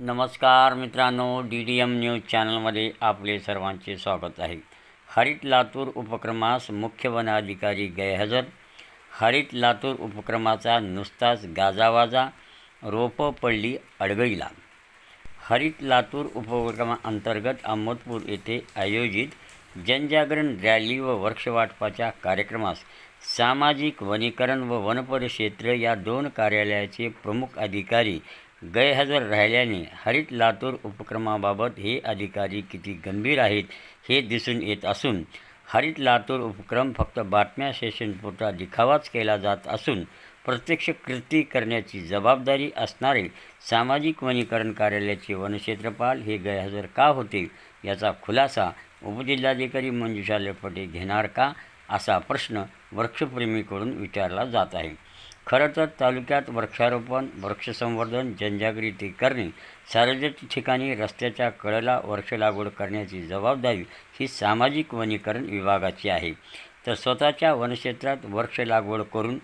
नमस्कार मित्रांनो D D M news चॅनलमध्ये आपले सर्वांचे स्वागत आहे. हरित लातूर उपक्रमास मुख्य वनाधिकारी गैरहजर. हरित लातूर उपक्रमाचा नुसताच गाजावाजा रोपं पडली अडगळीला. हरित लातूर उपक्रमाअंतर्गत अहमदपूर येथे आयोजित जनजागरण रॅली व वृक्षवाटपाच्या कार्यक्रमास सामाजिक वनीकरण व वनपरिक्षेत्र या दोन कार्यालयाचे प्रमुख अधिकारी गैरहजर राहिल्याने हरित लातूर उपक्रमाबाबत हे अधिकारी किती गंभीर आहेत हे दिसून येत असून हरित लातूर उपक्रम फक्त बातम्या सेशनपुरता दिखावाच केला जात असून प्रत्यक्ष कृती करण्याची जबाबदारी असणारे सामाजिक वनीकरण कार्यालयाचे वनक्षेत्रपाल हे गैरहजर का होते याचा खुलासा उपजिल्हाधिकारी मंजुषा लेपटे घेणार का असा प्रश्न वृक्षप्रेमीकडून विचारला जात आहे. खरं तर तालुक्यात वृक्षारोपण वृक्षसंवर्धन जनजागृती करणे सार्वजनिक ठिकाणी रस्त्याच्या कळेला वृक्ष लागवड करण्याची जबाबदारी ही सामाजिक वनीकरण विभागाची आहे. तर स्वतःच्या वनक्षेत्रात वृक्ष लागवड करून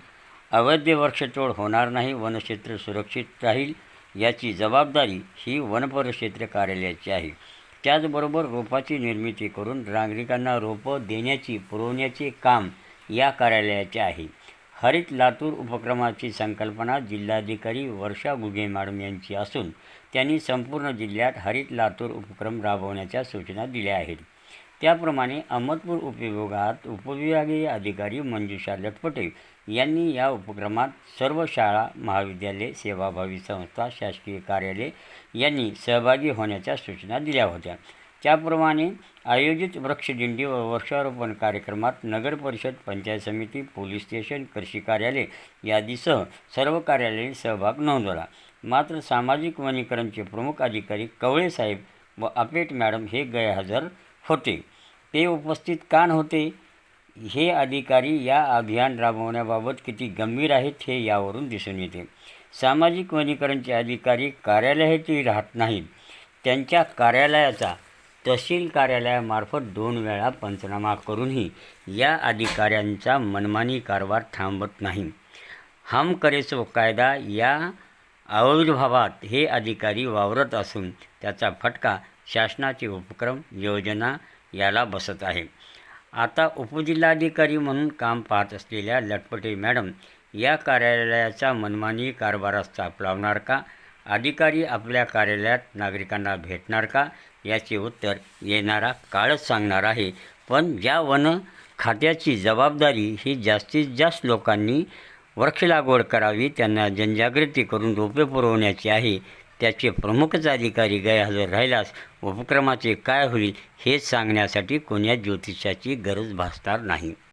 अवैध वृक्षतोड होणार नाही वनक्षेत्र सुरक्षित राहील याची जबाबदारी ही वनपरिक्षेत्र कार्यालयाची आहे. त्याचबरोबर रोपाची निर्मिती करून नागरिकांना रोपं देण्याची पुरवण्याचे काम या कार्यालयाचे आहे. हरित लातूर उपक्रमाची संकल्पना जिल्हाधिकारी वर्षा गुगे मॅडम यांची असून त्यांनी संपूर्ण जिल्ह्यात हरित लातूर उपक्रम राबवण्याच्या सूचना दिल्या आहेत. त्याप्रमाणे अहमदपूर उपविभागात उपविभागीय अधिकारी मंजुषा लटपटे यांनी या उपक्रमात सर्व शाळा महाविद्यालये सेवाभावी संस्था शासकीय कार्यालय यांनी सहभागी होण्याच्या सूचना दिल्या होत्या. त्याप्रमाणे आयोजित वृक्षदिंडी व वृक्षारोपण कार्यक्रमात नगर परिषद पंचायत समिती पोलीस स्टेशन कृषी कार्यालय यादीसह सर्व कार्यालयांनी सहभाग नोंदवला. मात्र सामाजिक वनीकरणचे प्रमुख अधिकारी कवळे साहेब व अपेट मॅडम हे गैरहजर होते. ते उपस्थित का नव्हते? हे अधिकारी या अभियान राबवण्याबाबत किती गंभीर आहेत हे यावरून दिसून येते. सामाजिक वनीकरणचे अधिकारी कार्यालयातही राहत नाहीत. त्यांच्या कार्यालयाचा तहसील कार्यालयामार्फत दोन वेळा पंचनामा करूनही या अधिकाऱ्यांचा मनमानी कारभार थांबत नाही. हम करेचो कायदा या आविर्भावात हे अधिकारी वावरत असून त्याचा फटका शासनाचे उपक्रम योजना याला बसत आहे. आता उपजिल्हाधिकारी म्हणून काम पाहत असलेल्या लटपटे मॅडम या कार्यालयाचा मनमानी कारभारास चाप लावणार का? अधिकारी आपल्या कार्यालयात नागरिकांना भेटणार का? याचे उत्तर येणारा काळच सांगणार आहे. पण ज्या वन खात्याची जबाबदारी ही जास्तीत जास्त लोकांनी वृक्ष लागवड करावी त्यांना जनजागृती करून रोपे पुरवण्याची आहे. त्याचे प्रमुखच अधिकारी गैरहजर राहिल्यास उपक्रमाचे काय होईल हे सांगण्यासाठी कोण्या ज्योतिषाची गरज भासणार नाही.